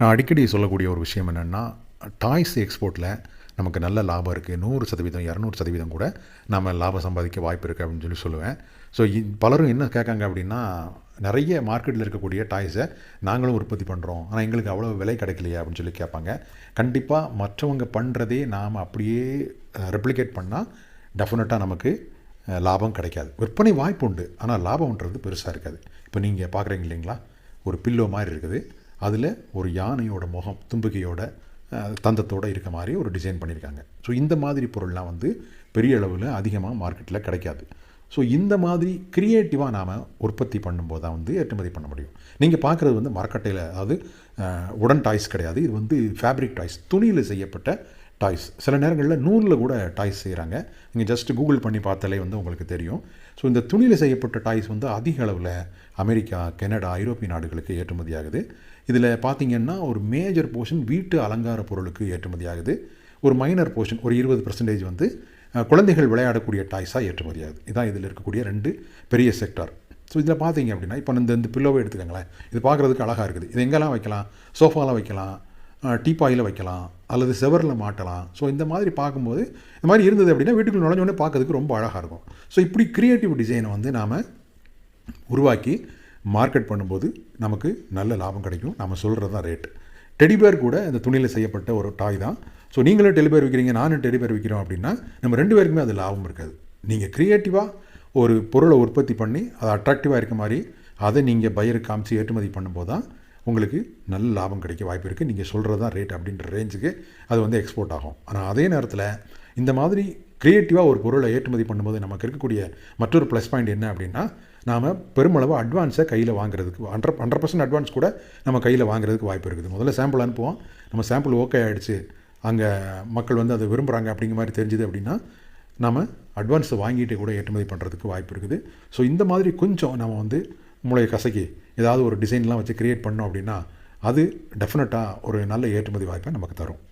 நான் அடிக்கடி சொல்லக்கூடிய ஒரு விஷயம் என்னென்னா டாய்ஸ் எக்ஸ்போர்ட்டில் நமக்கு நல்ல லாபம் இருக்குது நூறு சதவீதம் இரநூறு சதவீதம் கூட நம்ம லாபம் சம்பாதிக்க வாய்ப்பு இருக்குது அப்படின்னு சொல்லி சொல்லுவேன். ஸோ பலரும் என்ன கேட்காங்க அப்படின்னா நிறைய மார்க்கெட்டில் இருக்கக்கூடிய டாய்ஸை நாங்களும் உற்பத்தி பண்ணுறோம் ஆனால் எங்களுக்கு அவ்வளோ விலை கிடைக்கலையே அப்படின்னு சொல்லி கேட்பாங்க. கண்டிப்பாக மற்றவங்க பண்ணுறதே நாம் அப்படியே ரெப்ளிகேட் பண்ணால் டெஃபினட்டாக நமக்கு லாபம் கிடைக்காது. விற்பனை வாய்ப்பு உண்டு. ஆனால் லாபம்ன்றது பெருசாக இருக்காது. இப்போ நீங்கள் பார்க்குறீங்க இல்லைங்களா? ஒரு பில்லோ மாதிரி இருக்குது. அதில் ஒரு யானையோட முகம் தும்பிக்கையோட தந்தத்தோடு இருக்க மாதிரி ஒரு டிசைன் பண்ணியிருக்காங்க ஸோ இந்த மாதிரி பொருள்லாம் வந்து பெரிய அளவில் அதிகமாக மார்க்கெட்டில் கிடைக்காது. ஸோ இந்த மாதிரி க்ரியேட்டிவாக நாம் உற்பத்தி பண்ணும்போது தான் வந்து ஏற்றுமதி பண்ண முடியும். நீங்கள் பார்க்குறது வந்து மரக்கட்டையில் அதாவது உடன் டாய்ஸ் கிடையாது. இது வந்து ஃபேப்ரிக் டாய்ஸ் துணியில் செய்யப்பட்ட டாய்ஸ் சில நேரங்களில் நூலில் கூட டாய்ஸ் செய்கிறாங்க நீங்கள் ஜஸ்ட் கூகுள் பண்ணி பார்த்தாலே வந்து உங்களுக்கு தெரியும். ஸோ இந்த துணியில் செய்யப்பட்ட டாய்ஸ் வந்து அதிக அளவில் அமெரிக்கா கனடா ஐரோப்பிய நாடுகளுக்கு ஏற்றுமதி ஆகுது இதில் பார்த்திங்கன்னா ஒரு மேஜர் போர்ஷன் வீட்டு அலங்கார பொருளுக்கு ஏற்றுமதி ஆகுது ஒரு மைனர் போர்ஷன் ஒரு இருபது பர்சன்டேஜ் வந்து குழந்தைகள் விளையாடக்கூடிய டாய்ஸாக ஏற்றுமதி ஆகுது இதான் இதில் இருக்கக்கூடிய ரெண்டு பெரிய செக்டார் ஸோ இதில் பார்த்தீங்க அப்படின்னா இப்போ இந்த இந்த பில்லோவை எடுத்துக்கோங்களேன். இது பார்க்குறதுக்கு அழகாக இருக்குது. இது எங்கெல்லாம் வைக்கலாம்? சோஃபாலாம் வைக்கலாம். டீப்பாயில் வைக்கலாம் அல்லது செவரில் மாட்டலாம். ஸோ இந்த மாதிரி பார்க்கும்போது இந்த மாதிரி இருந்தது அப்படின்னா வீட்டுக்குள்ள நுழைஞ்ச உடனே பார்க்கறதுக்கு ரொம்ப அழகாக இருக்கும். ஸோ இப்படி க்ரியேட்டிவ் டிசைனை வந்து நாம் உருவாக்கி மார்க்கெட் பண்ணும்போது நமக்கு நல்ல லாபம் கிடைக்கும். நம்ம சொல்கிறது தான் ரேட் டெடிபேர் கூட இந்த துணியில் செய்யப்பட்ட ஒரு டாய் தான். ஸோ நீங்களும் டெலிபேர் விற்கிறீங்க நானும் டெலிபேர் விற்கிறோம் அப்படின்னா நம்ம ரெண்டு பேருக்குமே அது லாபம் இருக்காது. நீங்கள் க்ரியேட்டிவாக ஒரு பொருளை உற்பத்தி பண்ணி அது அட்ராக்டிவாக இருக்க மாதிரி அதை நீங்கள் பயிருக்கு காமிச்சு ஏற்றுமதி பண்ணும்போது தான் உங்களுக்கு நல்ல லாபம் கிடைக்க வாய்ப்பு இருக்குது நீங்கள் சொல்கிறது தான் ரேட் அப்படின்ற ரேஞ்சுக்கு அது வந்து எக்ஸ்போர்ட் ஆகும். ஆனால் அதே நேரத்தில் இந்த மாதிரி க்ரியேட்டிவாக ஒரு பொருளை ஏற்றுமதி பண்ணும்போது நமக்கு இருக்கக்கூடிய மற்றொரு ப்ளஸ் பாயிண்ட் என்ன அப்படின்னா நாம் பெருமளவு அட்வான்ஸை கையில் வாங்குறதுக்கு ஹண்ட்ரட் ஹண்ட்ரட் பர்சன்ட் அட்வான்ஸ் கூட நம்ம கையில் வாங்குறதுக்கு வாய்ப்பு இருக்குது. முதல்ல சாம்பிள் அனுப்புவோம். நம்ம சாம்பிள் ஓகே ஆகிடுச்சு அங்கே மக்கள் வந்து அதை விரும்புகிறாங்க அப்படிங்கிற மாதிரி தெரிஞ்சுது அப்படின்னா நம்ம அட்வான்ஸை வாங்கிட்டு கூட ஏற்றுமதி பண்ணுறதுக்கு வாய்ப்பு இருக்குது. ஸோ இந்த மாதிரி கொஞ்சம் நம்ம வந்து மூளையை கசக்கி ஏதாவது ஒரு டிசைன்லாம் வச்சு க்ரியேட் பண்ணோம் அப்படின்னா அது டெஃபினட்டாக ஒரு நல்ல ஏற்றுமதி வாய்ப்பை நமக்கு தரும்.